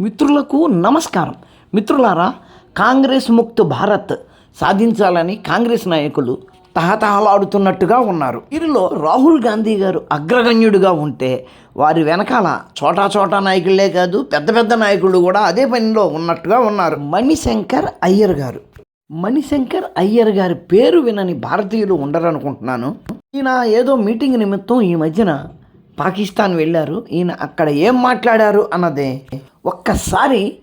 మిత్రులకు నమస్కారం. మిత్రులారా కాంగ్రెస్ ముక్త్ భారత్ సాధించాలని కాంగ్రెస్ నాయకులు తహతహలాడుతున్నట్టుగా ఉన్నారు. వీరిలో రాహుల్ గాంధీ గారు అగ్రగణ్యుడిగా ఉంటే వారి వెనకాల చోటా చోటా నాయకులే కాదు పెద్ద పెద్ద నాయకులు కూడా అదే పనిలో ఉన్నట్టుగా ఉన్నారు. మణిశంకర్ అయ్యర్ గారు. మణిశంకర్ అయ్యర్ గారి పేరు వినని భారతీయులు ఉండరనుకుంటున్నాను. ఈయన ఏదో మీటింగ్ నిమిత్తం ఈ మధ్యన పాకిస్తాన్ వెళ్ళారు. ఈయన అక్కడ ఏం మాట్లాడారు అన్నదే ఒక్కసారి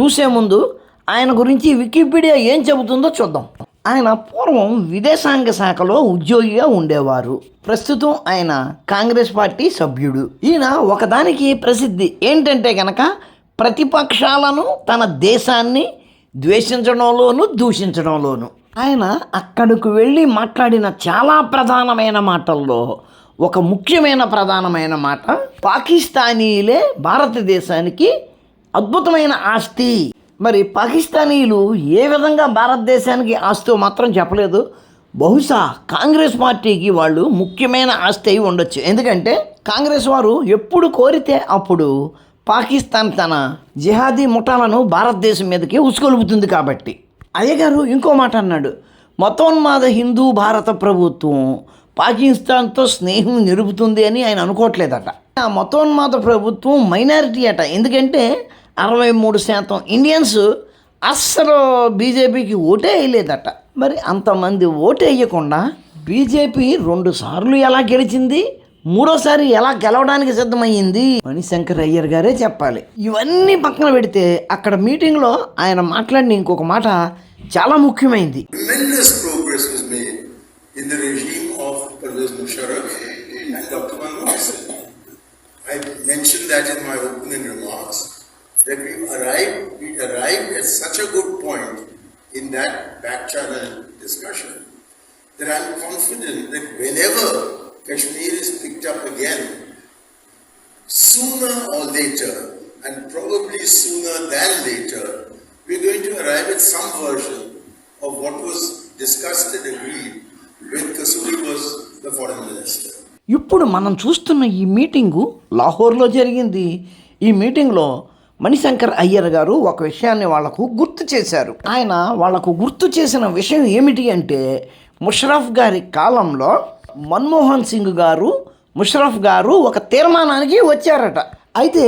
చూసే ముందు ఆయన గురించి వికీపీడియా ఏం చెబుతుందో చూద్దాం. ఆయన పూర్వం విదేశాంగ శాఖలో ఉద్యోగిగా ఉండేవారు. ప్రస్తుతం ఆయన కాంగ్రెస్ పార్టీ సభ్యుడు. ఈయన ఒకదానికి ప్రసిద్ధి ఏంటంటే కనుక ప్రతిపక్షాలను తన దేశాన్ని ద్వేషించడంలోను దూషించడంలోను. ఆయన అక్కడికి వెళ్ళి మాట్లాడిన చాలా ప్రధానమైన మాటల్లో ఒక ముఖ్యమైన ప్రధానమైన మాట. పాకిస్తానీలే భారతదేశానికి అద్భుతమైన ఆస్తి. మరి పాకిస్తానీలు ఏ విధంగా భారతదేశానికి ఆస్తో మాత్రం చెప్పలేదు. బహుశా కాంగ్రెస్ పార్టీకి వాళ్ళు ముఖ్యమైన ఆస్తి అయి ఉండొచ్చు. ఎందుకంటే కాంగ్రెస్ వారు ఎప్పుడు కోరితే అప్పుడు పాకిస్తాన్ తన జిహాదీ ముఠాలను భారతదేశం మీదకి ఉసుకొలుపుతుంది కాబట్టి. అయ్యగారు ఇంకో మాట అన్నాడు. మతోన్మాద హిందూ భారత ప్రభుత్వం పాకిస్తాన్తో స్నేహం నిలుపుతుంది అని ఆయన అనుకోవట్లేదట. ఆ మతోన్మాద ప్రభుత్వం మైనారిటీ అట. ఎందుకంటే అరవై మూడు శాతం ఇండియన్స్ అస్సలు బీజేపీకి ఓటే వేయలేదట. మరి అంతమంది ఓటు వేయకుండా బీజేపీ రెండు సార్లు ఎలా గెలిచింది? మూడోసారి ఎలా గెలవడానికి సిద్ధమయ్యింది? మణిశంకర్ అయ్యర్ గారే చెప్పాలి. ఇవన్నీ పక్కన పెడితే అక్కడ మీటింగ్లో ఆయన మాట్లాడిన ఇంకొక మాట చాలా ముఖ్యమైంది. Musharraf and Dr. Manmohan I mentioned that in my opening remarks that we arrived, we arrived at such a good point in that back channel discussion that I'm confident that whenever Kashmir is picked up again, sooner or later, and probably sooner than later, we're going to arrive at some version of what was discussed and agreed with Kasuri ఇప్పుడు మనం చూస్తున్న ఈ meeting లాహోర్లో జరిగింది. ఈ మీటింగ్లో మణిశంకర్ అయ్యర్ గారు ఒక విషయాన్ని వాళ్ళకు గుర్తు చేశారు. ఆయన వాళ్ళకు గుర్తు చేసిన విషయం ఏమిటి అంటే ముషరఫ్ గారి కాలంలో మన్మోహన్ సింగ్ గారు ముషరఫ్ గారు ఒక తీర్మానానికి వచ్చారట. అయితే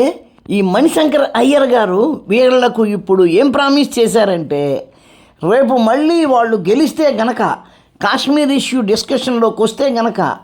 ఈ మణిశంకర్ అయ్యర్ గారు వీళ్ళకు ఇప్పుడు ఏం ప్రామిస్ చేశారంటే రేపు మళ్ళీ వాళ్ళు గెలిస్తే గనక కాశ్మీర్ ఇష్యూ డిస్కషన్లోకి వస్తే గనక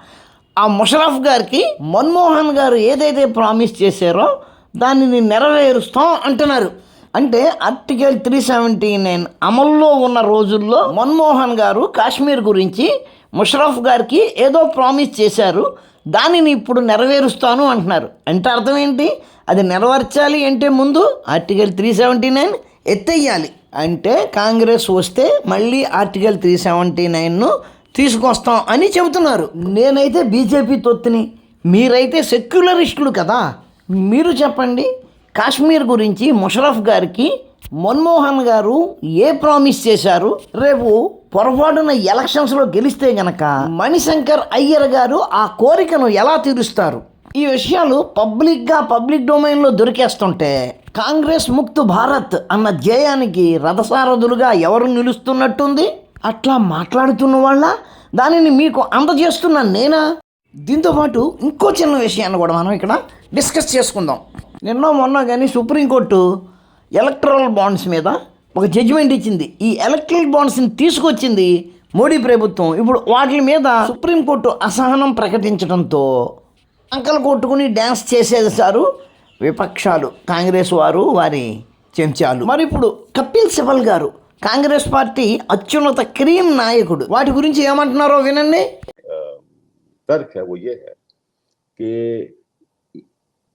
ఆ ముషరఫ్ గారికి మన్మోహన్ గారు ఏదైతే ప్రామిస్ చేశారో దానిని నెరవేరుస్తాం అంటున్నారు. అంటే ఆర్టికల్ త్రీ సెవెంటీ నైన్ అమల్లో ఉన్న రోజుల్లో మన్మోహన్ గారు కాశ్మీర్ గురించి ముషరఫ్ గారికి ఏదో ప్రామిస్ చేశారు. దానిని ఇప్పుడు నెరవేరుస్తాను అంటున్నారు. అంటే అర్థం ఏంటి? అది నెరవేర్చాలి అంటే ముందు ఆర్టికల్ త్రీ సెవెంటీ నైన్ ఎత్తేయాలి. అంటే కాంగ్రెస్ వస్తే మళ్ళీ ఆర్టికల్ త్రీ సెవెంటీ నైన్ను తీసుకొస్తాం అని చెబుతున్నారు. నేనైతే బీజేపీ తొత్తుని. మీరైతే సెక్యులరిస్టులు కదా. మీరు చెప్పండి కాశ్మీర్ గురించి ముషరఫ్ గారికి మన్మోహన్ గారు ఏ ప్రామిస్ చేశారు? రేపు పొరపాటున ఎలక్షన్స్లో గెలిస్తే గనక మణిశంకర్ అయ్యర్ గారు ఆ కోరికను ఎలా తీరుస్తారు? ఈ విషయాలు పబ్లిక్గా పబ్లిక్ డొమైన్లో దొరికేస్తుంటే కాంగ్రెస్ ముక్త్ భారత్ అన్న ధ్యేయానికి రథసారథులుగా ఎవరు నిలుస్తున్నట్టుంది? అట్లా మాట్లాడుతున్న వాళ్ళ? దానిని మీకు అందజేస్తున్న నేనా? దీంతో పాటు ఇంకో చిన్న విషయాన్ని కూడా మనం ఇక్కడ డిస్కస్ చేసుకుందాం. నిన్న మొన్న కానీ సుప్రీంకోర్టు ఎలక్ట్రల్ బాండ్స్ మీద ఒక జడ్జిమెంట్ ఇచ్చింది. ఈ ఎలక్ట్రల్ బాండ్స్ని తీసుకొచ్చింది మోడీ ప్రభుత్వం. ఇప్పుడు వాటి మీద సుప్రీంకోర్టు అసహనం ప్రకటించడంతో అంకలు కొట్టుకుని డ్యాన్స్ చేసేసారు విపక్షాలు కాంగ్రెస్ వారు వారి చెంచాలు మరి ఇప్పుడు కపిల్ సిబల్ గారు కాంగ్రెస్ పార్టీ అత్యున్నత క్రీమ్ నాయకుడు వాటి గురించి ఏమంటున్నారో వినండి तर्क है वो ये है कि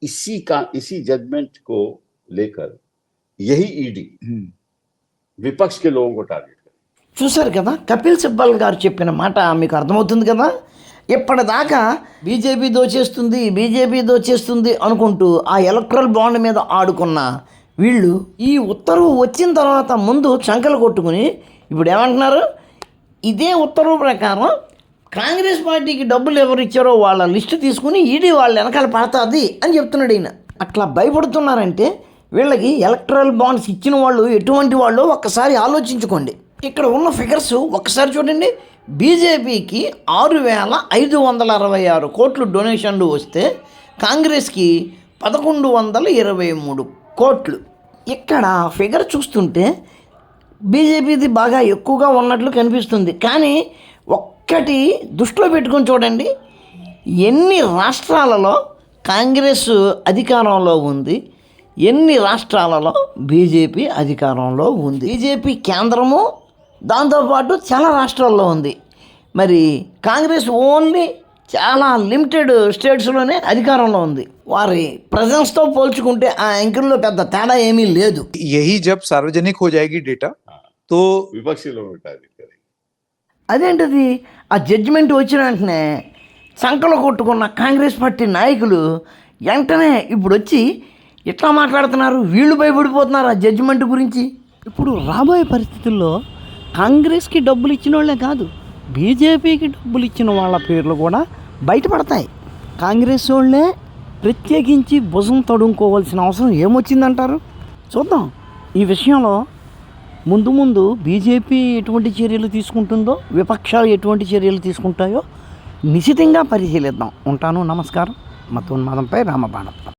इसी का इसी जजमेंट को लेकर यही ईडी विपक्ष के लोगों को टारगेट करे చూశారు కదా కపిల్ సిబ్బల్ గారు చెప్పిన మాట మీకు అర్థమవుతుంది కదా ఇప్పటిదాకా బీజేపీ దోచేస్తుంది బీజేపీ దోచేస్తుంది అనుకుంటూ ఆ ఎలక్ట్రల్ బాండ్ మీద ఆడుకున్న వీళ్ళు ఈ ఉత్తర్వు వచ్చిన తర్వాత ముందు చంకలు కొట్టుకుని ఇప్పుడు ఏమంటున్నారు? ఇదే ఉత్తర్వు ప్రకారం కాంగ్రెస్ పార్టీకి డబ్బులు ఎవరు ఇచ్చారో వాళ్ళ లిస్టు తీసుకుని ఈడీ వాళ్ళ వెనకాల పడుతుంది అని చెప్తున్నాడు ఈయన. అట్లా భయపడుతున్నారంటే వీళ్ళకి ఎలక్ట్రల్ బాండ్స్ ఇచ్చిన వాళ్ళు ఎటువంటి వాళ్ళు ఒక్కసారి ఆలోచించుకోండి. ఇక్కడ ఉన్న ఫిగర్స్ ఒక్కసారి చూడండి. బీజేపీకి ఆరు వేల ఐదు వందల అరవై ఆరు కోట్లు డొనేషన్లు వస్తే కాంగ్రెస్కి పదకొండు వందల ఇరవై మూడు కోట్లు. ఇక్కడ ఫిగర్ చూస్తుంటే బీజేపీది బాగా ఎక్కువగా ఉన్నట్లు కనిపిస్తుంది. కానీ ఒక్కటి దృష్టిలో పెట్టుకొని చూడండి. ఎన్ని రాష్ట్రాలలో కాంగ్రెస్ అధికారంలో ఉంది? ఎన్ని రాష్ట్రాలలో బీజేపీ అధికారంలో ఉంది? బీజేపీ కేంద్రము దాంతోపాటు చాలా రాష్ట్రాల్లో ఉంది. మరి కాంగ్రెస్ ఓన్లీ చాలా లిమిటెడ్ స్టేట్స్లోనే అధికారంలో ఉంది. వారి ప్రజెన్స్తో పోల్చుకుంటే ఆ యాంకింగ్లో పెద్ద తేడా ఏమీ లేదు. ఏ జబ్ సార్వజనిక్ హో జాయేగి డేటా? తో విపక్షలో అదేంటిది? ఆ జడ్జిమెంట్ వచ్చిన వెంటనే సంకలు కొట్టుకున్న కాంగ్రెస్ పార్టీ నాయకులు వెంటనే ఇప్పుడు వచ్చి ఇట్లా మాట్లాడుతున్నారు? వీళ్ళు భయపడిపోతున్నారు ఆ జడ్జిమెంట్ గురించి. ఇప్పుడు రాబోయే పరిస్థితుల్లో కాంగ్రెస్కి డబ్బులు ఇచ్చిన వాళ్ళే కాదు బీజేపీకి డబ్బులు ఇచ్చిన వాళ్ళ పేర్లు కూడా బయటపడతాయి. కాంగ్రెస్ వాళ్ళే ప్రత్యేకించి భుజం తడుముకోవాల్సిన అవసరం ఏమొచ్చిందంటారు? చూద్దాం. ఈ విషయంలో ముందు ముందు బీజేపీ ఎటువంటి చర్యలు తీసుకుంటుందో విపక్షాలు ఎటువంటి చర్యలు తీసుకుంటాయో నిశితంగా పరిశీలిద్దాం. ఉంటాను. నమస్కారం. మతోన్మాదంపై రామబాణప్ప